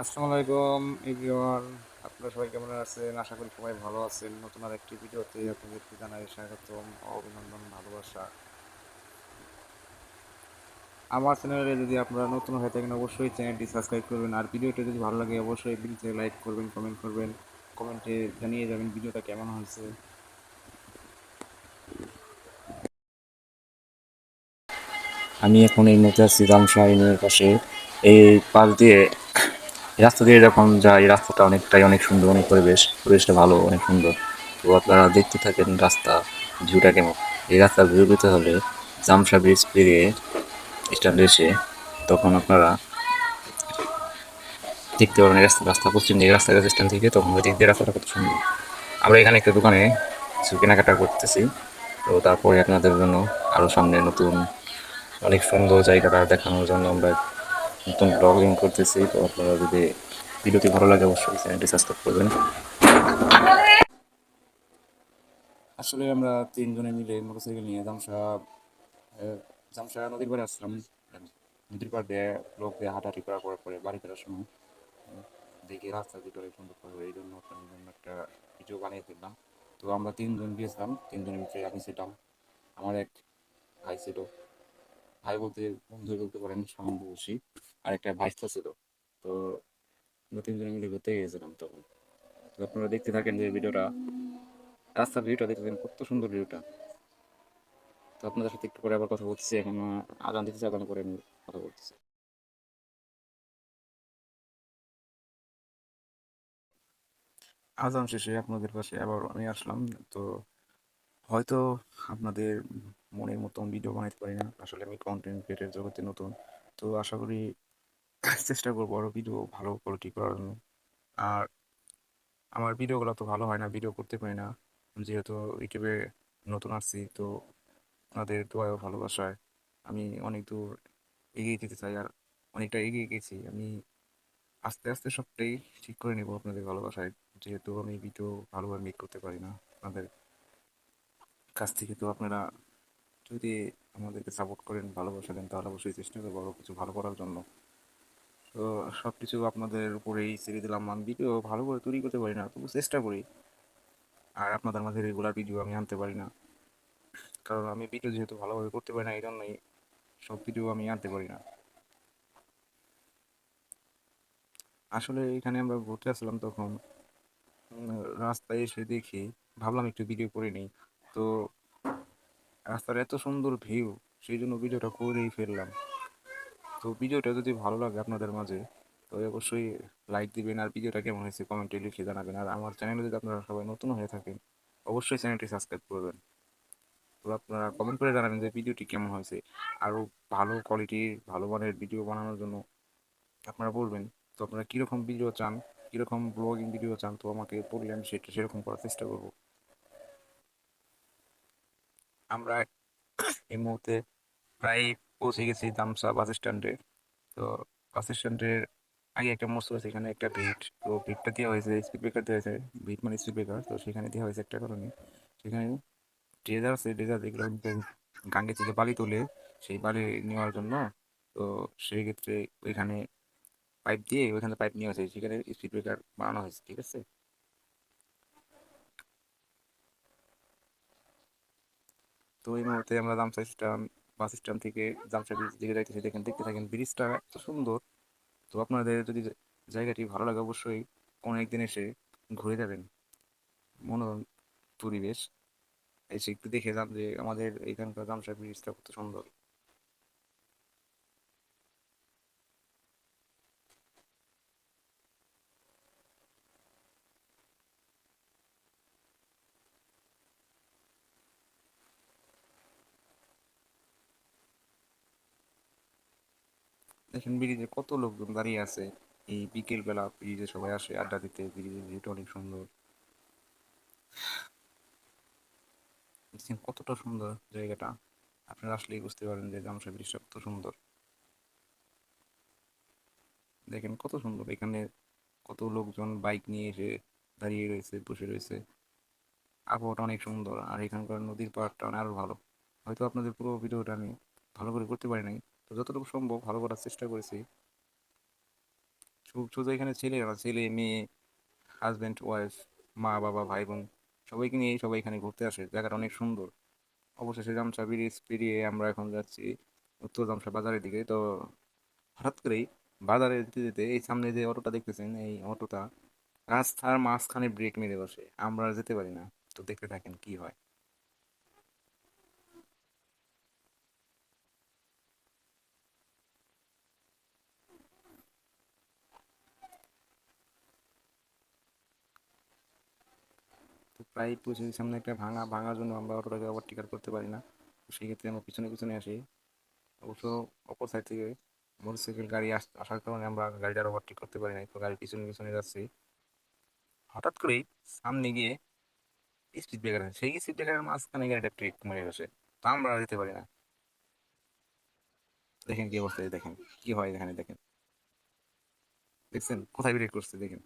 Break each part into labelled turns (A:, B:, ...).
A: আসসালামু আলাইকুম, এভরিওয়ান। আপনারা সবাই কেমন আছেন? আশা করি সবাই ভালো আছেন। নতুন আর একটি ভিডিওতে আপনাদেরকে জানাই স্বাগতম, অভিনন্দন, ভালোবাসা। আমার চ্যানেলে যদি আপনারা নতুন হয়ে থাকেন, অবশ্যই চ্যানেলটি সাবস্ক্রাইব করবেন। আর ভিডিওটা যদি ভালো লাগে, অবশ্যই ভিডিওতে লাইক করবেন, কমেন্ট করবেন। কমেন্টে জানিয়ে যাবেন ভিডিওটা কেমন হয়েছে। আমি এখন এই মুহূর্তে আছি রামশাহ ইউনিয়নের পাশে। এই পাশ দিয়ে রাস্তা দিয়ে যখন যাই এই রাস্তাটা অনেকটাই অনেক সুন্দর, অনেক পরিবেশ, পরিবেশটা ভালো, অনেক সুন্দর। তো আপনারা দেখতে থাকেন রাস্তা ভিউটা কেমন? এই রাস্তার ভিউ পেতে হলে জামশা ব্রিজ পেরিয়ে স্ট্যান্ডে এসে তখন আপনারা দেখতে এই রাস্তা রাস্তা পশ্চিম দিকে, রাস্তা গেছে স্ট্যান্ড থেকে তখন দিক দিয়ে রাস্তাটা কত সুন্দর। আমরা এখানে একটা দোকানে কিছু কেনাকাটা করতেছি। তো তারপরে আপনাদের জন্য আরও সামনে নতুন অনেক সুন্দর জায়গাটা দেখানোর জন্য আমরা নতুন ব্লগিং করতেছি তো আপনারা যদি ভিডিওটি ভালো লাগে অবশ্যই চ্যানেলটি সাবস্ক্রাইব করবেন। আসলে আমরা তিনজনে মিলে মোটরসাইকেল নিয়ে জামশা আহ, জামশা নদীর পাড়ে আসলাম। নদীর পাড় দিয়ে লোক দিয়ে হাঁটাহাঁটি করার পরে বাড়ি ফেরার সময় দেখি রাস্তা দুটো অনেক সুন্দর করে এই জন্য একটা ভিডিও বানিয়ে ফেললাম তো আমরা তিনজন গিয়েছিলাম তিনজনের ভিতরে আমি ছিলাম আমার এক ভাই ছিল। ভাই বলতে বন্ধু বলতে পারেন সহানুভূতি আর একটা ভাইস্তা ছিল। তো আমরা তিনজনে মিলে ঘুরতে গিয়েছিলাম তখন। আপনারা দেখতে থাকেন যে ভিডিওটা। রাস্তার ভিউটা দেখতেছেন কত সুন্দর ভিউটা। তো আপনাদের সাথে একটু পরে আবার কথা বলতেছি এখন আহ, আজান দিতেছি আজান করে আমি কথা বলতেছি। আজান শেষে আপনাদের পাশে আবার আমি আসলাম। তো হয়তো আপনাদের মনের মতন ভিডিও বানাইতে পারি না। আসলে আমি কন্টেন্ট ক্রিয়েটের জগতে নতুন। তো আশা করি চেষ্টা করব আরও ভিডিও ভালো কোয়ালিটি করার জন্য। আর আমার ভিডিওগুলো তো ভালো হয় না ভিডিও করতে পারি না। যেহেতু ইউটিউবে নতুন আসছি, তো আপনাদের দোয়া ও ভালোবাসায়। আমি অনেক দূর এগিয়ে যেতে চাই, আর অনেকটা এগিয়ে গেছি। আমি আস্তে আস্তে সবটাই ঠিক করে নেব আপনাদের ভালোবাসায়। যেহেতু আমি ভিডিও ভালোভাবে মেক করতে পারি না আপনাদের কাছ থেকে। তো আপনারা যদি আমাদেরকে সাপোর্ট করেন, ভালোবাসা দেন, তাহলে অবশ্যই চেষ্টা করব আরও কিছু ভালো করার জন্য। সব কিছু আপনাদের উপরেই ছেড়ে দিলাম আমি। ভিডিও ভালো করে তৈরি করতে পারি না, তবু চেষ্টা করি। আর আপনাদের মাঝে রেগুলার ভিডিও আমি আনতে পারি না। কারণ আমি ভিডিও যেহেতু ভালোভাবে করতে পারি না এই জন্যই সব ভিডিও আমি আনতে পারি না। আসলে এখানে আমরা ঘুরতে আসলাম তখন রাস্তায় এসে দেখি, ভাবলাম একটু ভিডিও করে নিই। তো রাস্তার এত সুন্দর ভিউ সেই জন্য ভিডিওটা করেই ফেললাম। তো ভিডিওটা যদি ভালো লাগে আপনাদের মাঝে তো অবশ্যই লাইক দিবেন আর ভিডিওটা কেমন হয়েছে কমেন্টে লিখে জানাবেন। আর আমার চ্যানেলে যদি আপনারা সবাই নতুন হয়ে থাকেন, অবশ্যই চ্যানেলটি সাবস্ক্রাইব করবেন। তো আপনারা কমেন্ট করে জানাবেন যে ভিডিওটি কেমন হয়েছে। আরও ভালো কোয়ালিটির ভালো মানের ভিডিও বানানোর জন্য আপনারা বলবেন, তো আপনারা কীরকম ভিডিও চান? কীরকম ব্লগিং ভিডিও চান? তো আমাকে বললে আমি সেটা সেরকম করার চেষ্টা করব। আমরা এই মুহূর্তে প্রায় পৌঁছে গেছি দামসা বাস স্ট্যান্ডে তো বাস স্ট্যান্ডের আগে একটা মোড় আছে সেখানে একটা ভিট তো ভিটটা দেওয়া হয়েছে স্পিড ব্রেকার দেওয়া হয়েছে ভিট মানে স্পিড ব্রেকার তো সেখানে দেওয়া হয়েছে একটা কারণে সেখানে ড্রেজার আছে ড্রেজার যেগুলো গাঙ্গে থেকে বালি তোলে, সেই বালি নেওয়ার জন্য, তো সেই ক্ষেত্রে ওইখানে পাইপ দিয়ে ওইখানে পাইপ নেওয়া হয়েছে, সেখানে স্পিড ব্রেকার বানানো হয়েছে, ঠিক আছে? তো এই মুহূর্তে আমরা জামসা স্ট্যান্ড বাস স্ট্যান্ড থেকে জামসা ব্রিজ দিকে যাইতেছি, দেখেন, দেখতে থাকেন ব্রিজটা এত সুন্দর তো আপনাদের যদি জায়গাটি ভালো লাগে অবশ্যই কোনো একদিন এসে ঘুরে যাবেন। মনোরম পরিবেশ। এসে একটু দেখে যান যে আমাদের এখানকার জামসা ব্রিজটা কত সুন্দর। দেখেন ব্রিজে কত লোকজন দাঁড়িয়ে আছে, এই বিকেল বেলা ব্রিজে সবাই আসে, আড্ডা দিতে ব্রিজের ভিউটা অনেক সুন্দর। দেখছেন কতটা সুন্দর জায়গাটা। আপনারা আসলেই বুঝতে পারেন যে জামসা ব্রিজটা কত সুন্দর। দেখেন কত সুন্দর, এখানে কত লোকজন বাইক নিয়ে এসে দাঁড়িয়ে রয়েছে, বসে রয়েছে। আবহাওয়াটা অনেক সুন্দর, আর এখানকার নদীর পাড়টা আরও ভালো। হয়তো আপনাদের পুরো ভিডিওটা আমি ভালো করে করতে পারি নাই যতটুকু সম্ভব ভালো করার চেষ্টা করেছি। শুধু এখানে ছেলে না, ছেলে, মেয়ে হাজবেন্ড ওয়াইফ মা, বাবা ভাই বোন সবাইকে নিয়ে সবাই এখানে ঘুরতে আসে। জায়গাটা অনেক সুন্দর। অবশেষে জামসা ব্রিজ পেরিয়ে আমরা এখন যাচ্ছি উত্তর জামসা বাজারের দিকে। তো হঠাৎ করেই বাজারে যেতে যেতে এই সামনে যে অটোটা দেখতেছেন, এই অটোটা রাস্তার মাঝখানে ব্রেক মেরে বসে। আমরা যেতে পারি না। তো দেখতে থাকেন কি হয়। প্রায় পৌঁছে সামনে একটা ভাঙা, ভাঙার জন্য আমরা অটোটাকে ওভারটেকার করতে পারি না। সেই ক্ষেত্রে আমরা পিছনে পিছনে আসি। অবশ্য অপর সাইড থেকে মোটরসাইকেল গাড়ি আস- আসার কারণে আমরা গাড়িটার ওভারটেক করতে পারি না তো গাড়ির পিছনে পিছনে যাচ্ছি। হঠাৎ করেই সামনে গিয়ে স্পিড ব্রেকার সেই স্পিড ব্রেকারের মাঝখানে গাড়িটা ট্রিক মেরে বসে। তো আমরা যেতে পারি না। দেখেন কি অবস্থা দেখেন। কি হয় এখানে দেখেন। দেখছেন? কোথায় ব্রেক করছে দেখেন?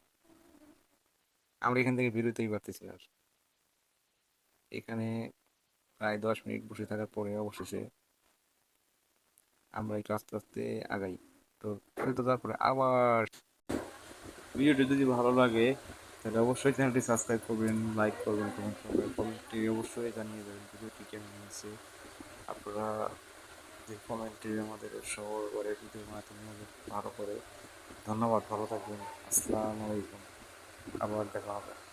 A: আমরা এখান থেকে বেরোতেই পারতেছি না আর। এখানে প্রায় দশ মিনিট বসে থাকার পরে অবশেষে আমরা একটু আস্তে আস্তে আগাই। তো তো তারপরে আবার ভিডিওটি যদি ভালো লাগে, তাহলে অবশ্যই চ্যানেলটি সাবস্ক্রাইব করবেন, লাইক করবেন কমেন্ট করবেন। কমেন্টে অবশ্যই জানিয়ে দেবেন ভিডিওটি কেমন হয়েছে। আপনারা যে কমেন্টে আমাদের সবর করে ভিডিওর মাধ্যমে ভালো করে। ধন্যবাদ, ভালো থাকবেন। আসসালামু আলাইকুম। আবার দেখা হবে।